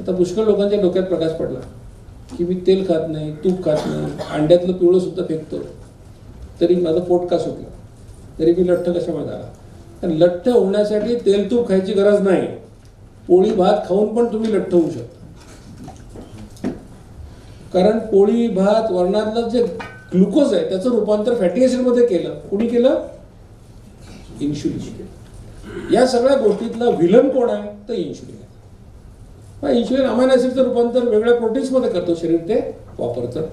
आता पुष्कळ लोकांच्या डोक्यात प्रकाश पडला की मी तेल खात नाही तूप खात नाही अंड्यातलं पिवळं सुद्धा फेकतो. तरी माझं पोट का सुटलं? तरी मी लठ्ठ कशामध्ये आला तर लठ्ठ होण्यासाठी तेल तूप खायची गरज नाही. पोळी भात खाऊन पण तुम्ही लठ्ठ होऊ शकता. कारण पोळी भात वर्णातलं जे ग्लुकोज आहे त्याचं रूपांतर फॅटी ऍसिडमध्ये केलं. कुणी केलं? इन्शुलिन. या सगळ्या गोष्टीतला विलन कोण आहे? तर इन्शुलिन आहे. मग इन्शुलिन अमायन ॲसिडचं रूपांतर वेगळ्या प्रोटीन्समध्ये करतो शरीर ते वापरतं.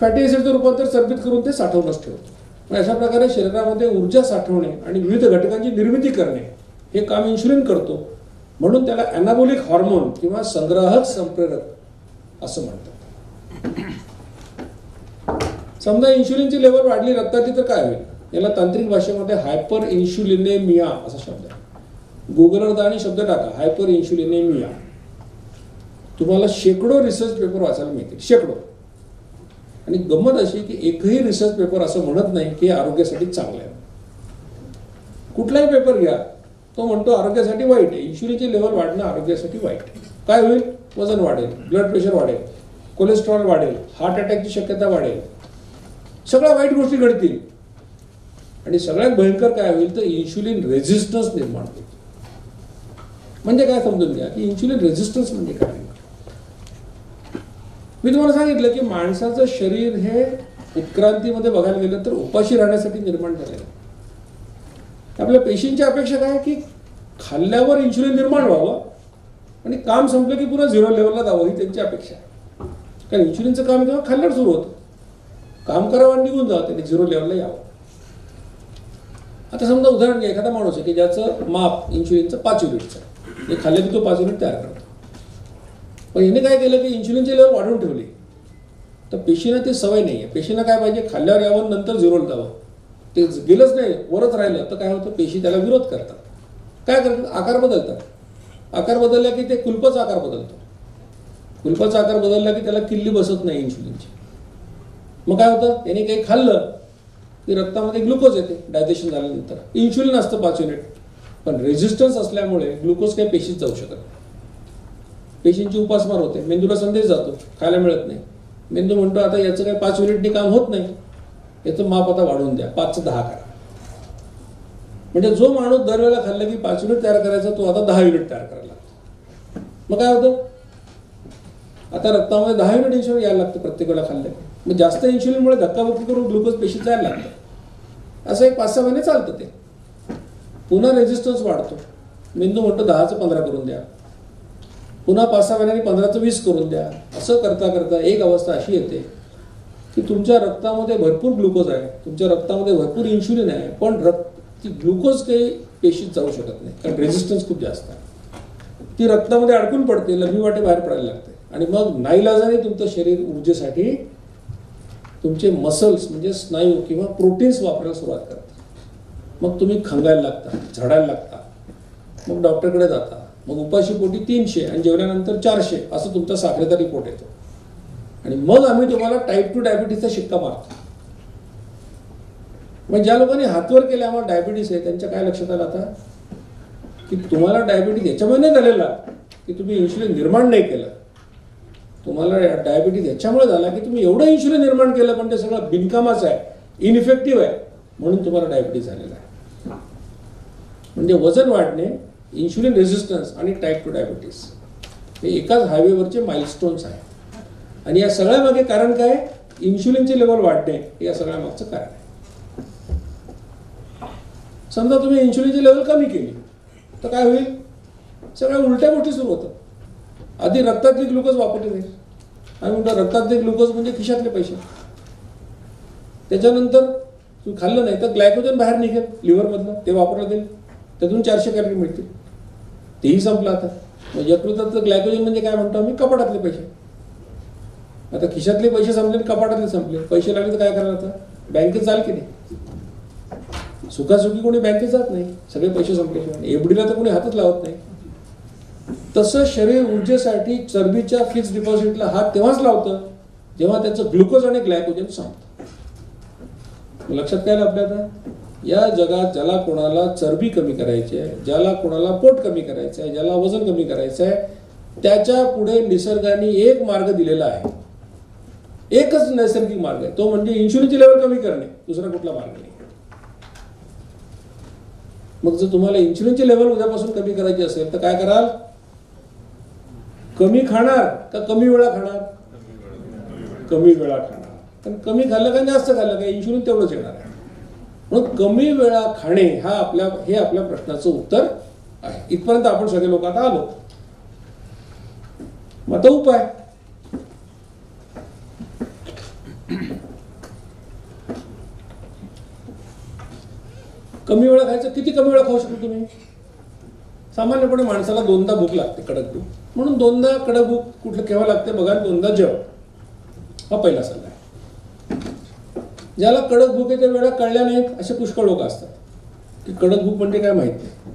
फॅटी ॲसिडचं रूपांतर चरबीत करून ते साठवूनच ठेवतो. मग अशा प्रकारे शरीरामध्ये ऊर्जा साठवणे आणि विविध घटकांची निर्मिती करणे हे काम इन्शुलिन करतो. म्हणून त्याला अनाबोलिक हॉर्मोन किंवा संग्राहक संप्रेरक असं म्हणतात. समजा इन्शुलिनची लेवल वाढली रक्ताची तर काय होईल? याला तांत्रिक भाषेमध्ये हायपर इन्शुलिनेमिया असा शब्द आहे. गुगलवर आणि शब्द टाका. हायपर इन्शुलिनेमिया तुम्हाला शेकडो रिसर्च पेपर वाचायला मिळतील. शेकडो. आणि गंमत अशी की एकही रिसर्च पेपर असं म्हणत नाही की आरोग्यासाठी चांगलं आहे. कुठलाही पेपर घ्या तो म्हणतो आरोग्यासाठी वाईट आहे. इन्शुलिनची लेवल वाढणं आरोग्यासाठी वाईट आहे. काय होईल? वजन वाढेल ब्लड प्रेशर वाढेल कोलेस्ट्रॉल वाढेल हार्ट अटॅकची शक्यता वाढेल. सगळ्या वाईट गोष्टी घडतील. आणि सगळ्यात भयंकर काय होईल? तर इन्शुलिन रेझिस्टन्स निर्माण होईल. म्हणजे काय समजून घ्या की इन्सुलिन रेझिस्टन्स म्हणजे काय? मी तुम्हाला सांगितलं की माणसाचं शरीर हे उत्क्रांतीमध्ये बघायला गेलं तर उपाशी राहण्यासाठी निर्माण झालेलं आहे. आपल्या पेशींची अपेक्षा काय की खाल्ल्यावर इन्शुलिन निर्माण व्हावं आणि काम संपलं की पुन्हा झिरो लेवलला जावं ही त्यांची अपेक्षा आहे. कारण इन्शुलिनचं काम तेव्हा खाल्ल्यावर सुरू होतं काम करावं आणि निघून जावं त्याने झिरो लेवलला यावं. आता समजा उदाहरण घ्या एखादा माणूस आहे की ज्याचं माप इन्शुलिनचं पाच युनिटचं हे खाल्ले की तो पाच युनिट तयार करतो. पण याने काय केलं की इन्शुलिनची लेवल वाढवून ठेवली. तर पेशीना ते सवय नाही आहे पेशीना काय पाहिजे? खाल्ल्यावर यावं नंतर झिरोला जावं. ते गेलंच नाही वरच राहिलं तर काय होतं? पेशी त्याला विरोध करतात. काय करतात? आकार बदलतात. आकार बदलला की ते कुलपाचा आकार बदलतो. कुलपाचा आकार बदलला की त्याला किल्ली बसत नाही इन्शुलिनची मग काय होतं? त्याने काही खाल्लं की रक्तामध्ये ग्लुकोज येते. डायजेशन झाल्यानंतर. इन्शुलिन असतं पाच युनिट पण रेझिस्टन्स असल्यामुळे ग्लुकोज काही पेशीत जाऊ शकत नाही. पेशींची उपासमार होते. मेंदूला संदेश जातो. खायला मिळत नाही. मेंदू म्हणतो आता याचं काही पाच मिनिटनी काम होत नाही. याचं माप आता वाढवून द्या. पाचचं दहा करा. म्हणजे जो माणूस दरवेळेला खाल्ला की पाच युनिट तयार करायचा तो आता दहा युनिट तयार करायला लागतो. मग काय होतं? आता रक्तामध्ये दहा युनिट इन्शुलिन यायला लागतं प्रत्येक वेळेला खाल्लं मग जास्त इन्शुलिनमुळे धक्काबुक्की करून ग्लुकोज पेशीत जायला लागतं. असं एक पाच सहा महिने चालतं ते. पुन्हा रेझिस्टन्स वाढतो. मेंदू म्हणतो दहाचं पंधरा करून द्या. पुन्हा पाच सहा महिन्यांनी पंधराचं वीस करून द्या. असं करता करता एक अवस्था अशी येते की तुमच्या रक्तामध्ये भरपूर ग्लुकोज आहे. तुमच्या रक्तामध्ये भरपूर इन्शुलिन आहे. पण रक्त ती ग्लुकोज काही पेशीत जाऊ शकत नाही. कारण रेझिस्टन्स खूप जास्त आहे. ती रक्तामध्ये अडकून पडते लघवी वाटे बाहेर पडायला लागते. आणि मग नाईलाजाने तुमचं शरीर ऊर्जेसाठी तुमचे मसल्स म्हणजे स्नायू किंवा प्रोटीन्स वापरायला सुरुवात करतात. मग तुम्ही खंगायला लागता झडायला लागता. मग डॉक्टरकडे जाता. मग उपाशी पोटी तीनशे आणि जेवल्यानंतर चारशे असं तुमचा साखरेचा रिपोर्ट येतो. आणि मग आम्ही तुम्हाला टाईप टू डायबिटीसचा शिक्का मारतो. मग ज्या लोकांनी हातवर केले आम्हाला डायबिटीस आहे त्यांच्या काय लक्षात आलं आता? की तुम्हाला डायबिटीस याच्यामुळे नाही झालेला की तुम्ही इन्शुलिन निर्माण नाही केलं. तुम्हाला डायबिटीस याच्यामुळे झाला की तुम्ही एवढं इन्शुलिन निर्माण केलं पण ते सगळं बिनकामाचं आहे इनइफेक्टिव्ह आहे म्हणून तुम्हाला डायबिटीस झालेला म्हणजे वजन वाढणे इन्शुलिन रेझिस्टन्स आणि टाईप टू डायबिटीस हे एकाच हायवेवरचे माइलस्टोन्स आहेत. आणि या सगळ्या मागे कारण काय? इन्शुलिनचे लेवल वाढणे हे या सगळ्या मागचं कारण आहे. समजा तुम्ही इन्शुलिनची लेवल कमी केली तर काय होईल? सगळ्या उलट्या गोष्टी सुरू होतात. आधी रक्तातले ग्लुकोज वापरले जाईल. आम्ही म्हणतो रक्तातले ग्लुकोज म्हणजे खिशातले पैसे. त्याच्यानंतर तुम्ही खाल्लं नाही तर ग्लायकोजन बाहेर निघेल लिव्हरमधलं ते वापरलं जाईल. त्यातून चारशे कॅलरी मिळतील. तेही संपलं आता. मग यकृताचं ग्लायकोजन म्हणजे काय म्हणतो आम्ही? कपाटातले पैसे. आता खिशातले पैसे संपले आणि कपाटातले संपले. पैसे लागले तर काय करायला आता? बँकेत जाल की नाही? सुखासुखी कोणी बँकेत जात नाही. सगळे पैसे संपल्याशिवाय एफडीला तर कोणी हातच लावत नाही. तसं शरीर ऊर्जेसाठी चरबीच्या फिक्स डिपॉझिटला हात तेव्हाच लावतं जेव्हा त्याचं ग्लुकोज आणि ग्लायकोजन संपतं. लक्षात काय आपल्या आता? या जगात ज्याला कोणाला चरबी कमी करायची आहे ज्याला कोणाला पोट कमी करायचं आहे ज्याला वजन कमी करायचं आहे त्याच्या पुढे निसर्गाने एक मार्ग दिलेला आहे. एकच नैसर्गिक मार्ग आहे. तो म्हणजे इन्शुरन्सची लेवल कमी करणे. दुसरा कुठला मार्ग नाही. मग जर तुम्हाला इन्शुरन्सची लेवल उद्यापासून कमी करायची असेल तर काय कराल? कमी खाणार का कमी वेळा खाणार? कमी वेळा खाणार. कारण कमी खाल्लं का जास्त खाल्लं का? इन्शुरन्स तेवढंच येणार आहे. म्हणून कमी वेळा खाणे हा आपल्या हे आपल्या प्रश्नाचं उत्तर आहे. इथपर्यंत आपण सगळे लोक आता आलो. मग आता उपाय. कमी वेळा खायचं किती कमी वेळा खाऊ शकतो तुम्ही? सामान्यपणे माणसाला दोनदा भूक लागते कडक भूक म्हणून दोनदा कडक भूक कुठलं केव्हा लागते बघा दोनदा जेवण. हा पहिला सल्ला. ज्याला कडक भुकेच्या वेळा कळल्या नाहीत असे पुष्कळ लोक असतात. की कडक भूक म्हणजे काय माहीत नाही.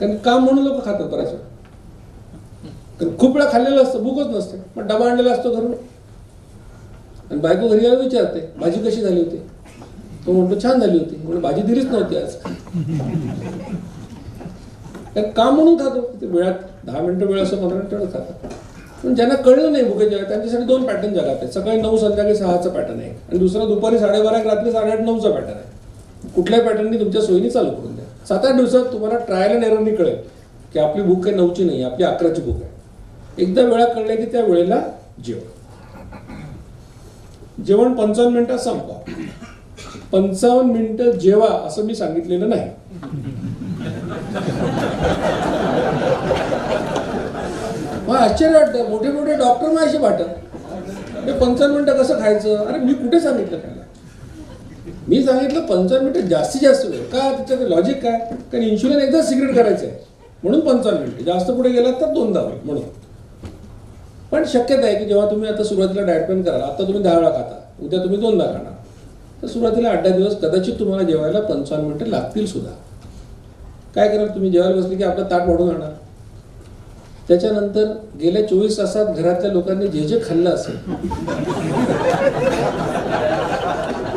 कारण काम म्हणून लोक खातात बऱ्याच कारण खूप वेळा खाल्लेलं असतं भूकच नसते. पण डबा आणलेला असतो घरून. आणि बायको घरी यायला विचारते भाजी कशी झाली होती? तो म्हणतो छान झाली होती. म्हणून भाजी दिलीच नव्हती आज. कारण काम म्हणून खातो. ते वेळात दहा मिनिटं वेळ असं पंधरा मिनिटं खातात पण ज्यांना कळलं नाही भुकेच्या जेव्हा त्यांच्यासाठी दोन पॅटर्न झाला आहेत सकाळी नऊ संध्याकाळी सहाचा पॅटर्न आहे. आणि दुसरा दुपारी साडेबारा एक रात्री साडेआठ नऊचा पॅटर्न आहे. कुठल्याही पॅटर्ननी तुमच्या सोयीने चालू करून द्या. सात आठ दिवसात तुम्हाला ट्रायल अँड एररनी कळेल की आपली भूक काही नऊची नाही आपली अकराची भूक आहे. एकदा वेळा कळल्या की त्या वेळेला जेवण. जेवण पंचावन्न मिनिटात संपवा. पंचावन्न मिनिटं जेवा असं मी सांगितलेलं नाही. आश्चर्य वाटतं. मोठे मोठे डॉक्टर माझ्याशी वाटत ते पंचावन्न मिनिटं कसं खायचं? अरे मी कुठे सांगितलं त्याला मी सांगितलं पंचावन्न मिनटं जास्तीत जास्त वेळ. का त्याचं लॉजिक काय? कारण इन्शुलिन एकदा सिगरेट करायचं आहे. म्हणून पंचावन्न मिनिटं. जास्त पुढे गेलात तर दोनदा होईल. म्हणून. पण शक्यता आहे की जेव्हा तुम्ही आता सुरुवातीला डायट प्लॅन कराल आता तुम्ही दहा वेळा खाता. उद्या तुम्ही दोनदा खाणार. तर सुरुवातीला आठ दहा दिवस कदाचित तुम्हाला जेवायला पंचावन्न मिनटं लागतील सुद्धा. काय कराल तुम्ही? जेवायला बसले की आपलं ताट वाढून जाणार त्याच्यानंतर गेल्या चोवीस तासात घरातल्या लोकांनी जे जे खाल्लं असेल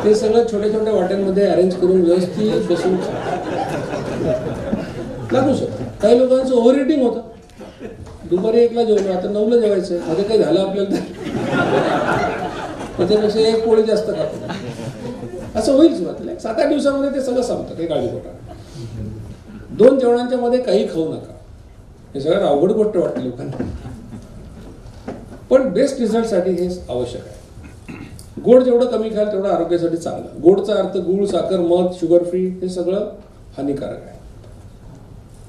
ते सगळं छोट्या छोट्या वाट्यांमध्ये अरेंज करून व्यवस्थित बसून लागू शकतो. काही लोकांचं ओव्हर इटिंग होतं. दुपारी एकला जेवलो आता नऊला जेवायचं मध्ये काही झालं आपल्याला त्याच्यापेक्षा एक पोळी जास्त खातो असं होईल सुरुवातीला. सात आठ दिवसामध्ये ते सगळं संपतं काही काळजी पोटा दोन जेवणांच्या मध्ये काही खाऊ नका. हे सगळ्यात अवघड गोष्ट वाटते लोकांना. पण बेस्ट रिझल्टसाठी हे आवश्यक आहे. गोड जेवढं कमी खाल तेवढं आरोग्यासाठी चांगलं. गोडचा अर्थ गुळ साखर मध शुगर फ्री हे सगळं हानिकारक आहे.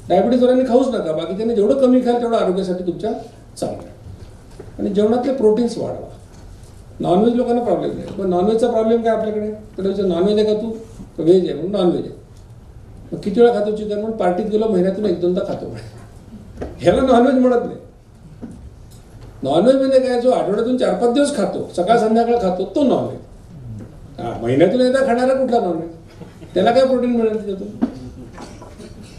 डायबिटीजवाल्यांनी खाऊच नका. बाकी त्यांनी जेवढं कमी खाल तेवढं आरोग्यासाठी तुमच्या चांगलं आहे. आणि जेवणातले प्रोटीन्स वाढवा. नॉनव्हेज लोकांना प्रॉब्लेम नाही. पण नॉनव्हेजचा प्रॉब्लेम काय आपल्याकडे? तर नॉनव्हेज आहे का तू? व्हेज आहे. म्हणून नॉनव्हेज आहे. मग किती वेळा खातो चिकन म्हणून पार्टीत गेलो महिन्यातून एक दोनदा खातो. ह्याला नॉनव्हेज म्हणत नाही. नॉनव्हेज म्हणजे काय? जो आठवड्यातून चार पाच दिवस खातो. सकाळ संध्याकाळ खातो तो नॉनव्हेज हा महिन्यातून एकदा खाणारा कुठला नॉनव्हेज त्याला काय प्रोटीन मिळेल त्याच्यातून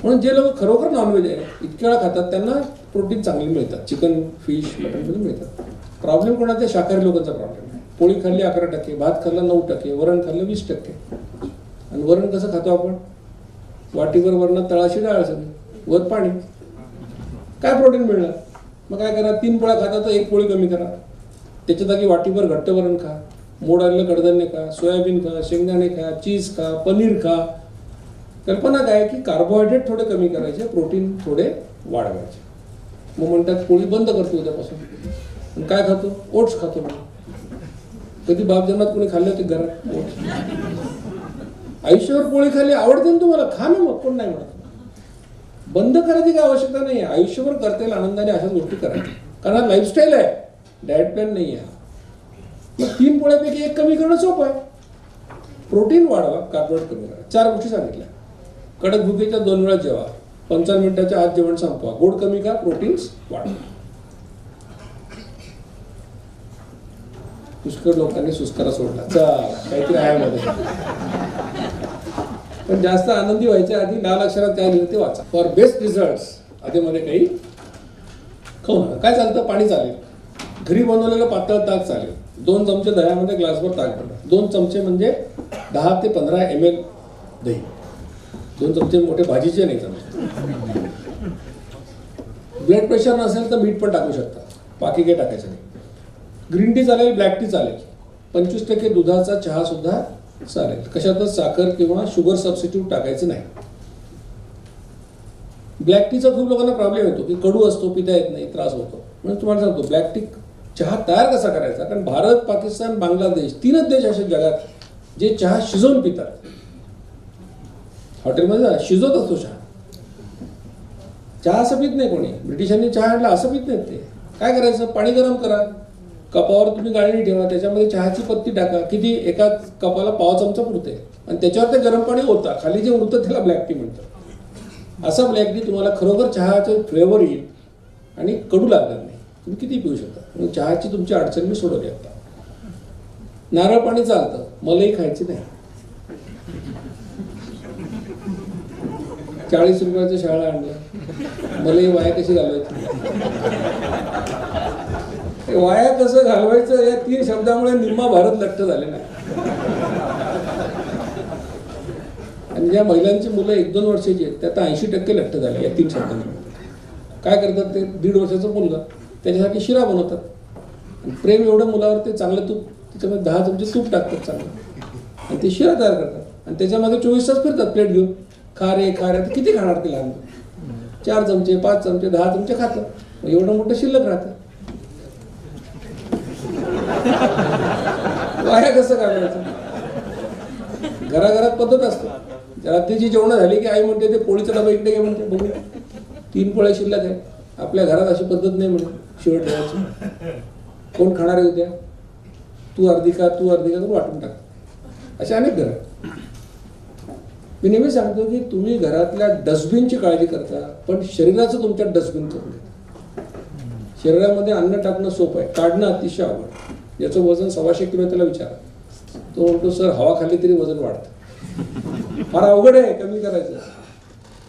म्हणून जे लोक खरोखर नॉनव्हेज आहे इतक्या वेळा खातात त्यांना प्रोटीन चांगली मिळतात. चिकन फिश मटनमध्ये मिळतात. प्रॉब्लेम कोणाचा? शाकाहारी लोकांचा प्रॉब्लेम आहे. पोळी खाल्ली अकरा टक्के भात खाल्ला नऊ टक्के वरण खाल्लं वीस टक्के. आणि वरण कसं खातो आपण? वाटीवर वरणात तळाशी डाळ सगळी वर पाणी. काय प्रोटीन मिळणार? मग काय करा तीन पोळ्या खाता तर एक पोळी कमी करा. त्याच्या जागी वाटीभर घट्ट वरण खा मोड आलेलं कडधान्य खा सोयाबीन खा शेंगदाणे खा चीज खा पनीर खा. कल्पना काय की कार्बोहायड्रेट थोडे कमी करायचे प्रोटीन थोडे वाढवायचे. मग म्हणतात पोळी बंद करतो उद्यापासून. आणि काय खातो? ओट्स खातो मग कधी बाप जन्मात कोणी खाल्ले होते घरात? ओट्स. आयुष्यावर पोळी खाल्ली आवडते ना तुम्हाला? खा ना मग कोण नाही म्हणत. बंद करायची काय आवश्यकता नाही आहे आयुष्यभर करता येईल आनंदाने अशाच गोष्टी करायच्या कारण हा लाईफस्टाईल आहे. डायट प्लॅन नाही आहे हा. मग तीन पोळ्यापैकी एक कमी करणं सोपं आहे. प्रोटीन वाढवा कार्बोहायड्रेट कमी करा. चार गोष्टी सांगितल्या. कडक भुकेच्या दोन वेळा जेवा. पंचावन्न मिनिटाच्या आत जेवण संपवा. गोड कमी करा प्रोटीन्स वाढवा. पुष्कळ लोकांनी सुस्कारा सोडला. चला काहीतरी आहे मध्ये. पण जास्त आनंदी व्हायच्या आधी लाल अक्षरात काय लिहिलं ते वाचा. फॉर बेस्ट रिझल्ट आधीमध्ये काही खाऊ नका. काय चालतं? पाणी चालेल. घरी बनवलेलं पातळ ताक चालेल. दोन चमचे दह्यामध्ये ग्लासभर ताक बनवा दोन चमचे म्हणजे दहा ते पंधरा एम एल दही. दोन चमचे मोठे भाजीचे नाही चमचे ब्लड प्रेशर नसेल तर मीठ पण टाकू शकता. बाकी काही टाकायचं नाही. ग्रीन टी चालेल ब्लॅक टी चालेल. पंचवीस टक्के दुधाचा चहा सुद्धा चालेल. कशातच साखर किंवा शुगर सबस्टिट्यूट टाकायचं नाही. ब्लॅक टीचा खूप लोकांना प्रॉब्लेम येतो की कडू असतो पिता येत नाही त्रास होतो. म्हणून तुम्हाला सांगतो ब्लॅक टी चहा तयार कसा करायचा? कारण भारत पाकिस्तान बांगलादेश तीनच देश असे जगात जे चहा शिजवून पितात. हॉटेलमध्ये शिजवत असतो चहा. चहा असं पित नाही कोणी. ब्रिटिशांनी चहा आणला असं पित नाहीत ते. काय करायचं? पाणी गरम करा. कपावर तुम्ही गाळणी ठेवा त्याच्यामध्ये चहाची पत्ती टाका. किती एका कपाला पाव चमचा पुरते. आणि त्याच्यावर ते गरम पाणी होतं खाली जे उरतं त्याला ब्लॅक टी म्हणतात. असा ब्लॅक टी तुम्हाला खरोखर चहाचं फ्लेवर येईल आणि कडू लागणार नाही. तुम्ही किती पिऊ शकता. म्हणून चहाची तुमची अडचण मी सोडवली आता. नारळ पाणी चालतं. मलाही खायची नाही. चाळीस रुपयाचं शाळा आणलं. मलाही वाया कशी घालवायची? वाया कसं घालवायचं या तीन शब्दामुळे निम्मा भारत लठ्ठ झालेला आणि ज्या महिलांची मुलं एक दोन वर्षाची आहेत त्या आता ऐंशी टक्के लठ्ठ झाले या तीन शब्दांमुळे. काय करतात ते? दीड वर्षाचा मुलगा. त्याच्यासाठी शिरा बनवतात. प्रेम एवढं मुलावर ते चांगलं तूप त्याच्यामध्ये दहा चमचे तूप टाकतात चांगलं. आणि ते शिरा तयार करतात. आणि त्याच्यामध्ये चोवीस तास फिरतात प्लेट घेऊन. खारे रे तर रे. किती खाणार ते लहान चार चमचे पाच चमचे दहा चमचे खातात. एवढं मोठं शिल्लक राहतं. वाया कसं घालवायचं घराघरात पद्धत असते. रात्रीची जेवणं झाली की आई म्हणते ते पोळीचा डबा इकडे घे म्हणते बघू. तीन पोळ्या शिल्लक आहे आपल्या घरात अशी पद्धत नाही म्हणून शिवट ठेवायची. कोण खाणार आहे उद्या तू अर्धी का तू अर्धी का तू वाटून टाक. असे अनेक घर मी नेहमी सांगतो की तुम्ही घरातल्या डस्टबिनची काळजी करता पण शरीराचं तुमच्या डस्टबिन करून घेता शरीरामध्ये अन्न टाकणं सोपं आहे. काढणं अतिशय आवड याचं वजन सव्वाशे किलो त्याला विचारा. तो म्हणतो सर हवा खाली तरी वजन वाढतं. फार अवघड आहे कमी करायचं.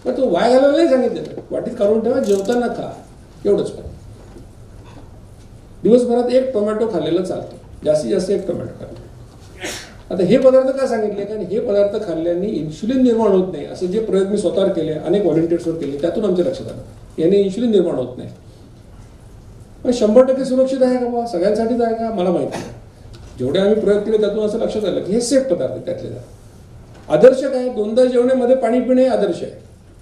पण तो वाय घालायला नाही सांगितलेलं. वाटीत काढून ठेवा जेवताना खा. एवढंच पण. दिवसभरात एक टोमॅटो खाल्लेलं चालतं. जास्तीत जास्त एक टोमॅटो खाल्लं. आता हे पदार्थ का सांगितले? कारण हे पदार्थ खाल्ल्याने इन्शुलिन निर्माण होत नाही. असे जे प्रयोग मी स्वतःवर केले अनेक व्हॉलेंटियर्सवर केले त्यातून आमच्या लक्षात आलं. याने इन्शुलिन निर्माण होत नाही. पण शंभर टक्के सुरक्षित आहे का बाबा सगळ्यांसाठीच आहे का? मला माहिती नाही. जेवढे आम्ही प्रयोग केले त्यातून असं लक्षात आलं की हे सेफ पदार्थ त्यातले. जा आदर्श काय? दोनदा जेवणामध्ये पाणी पिणे आदर्श आहे.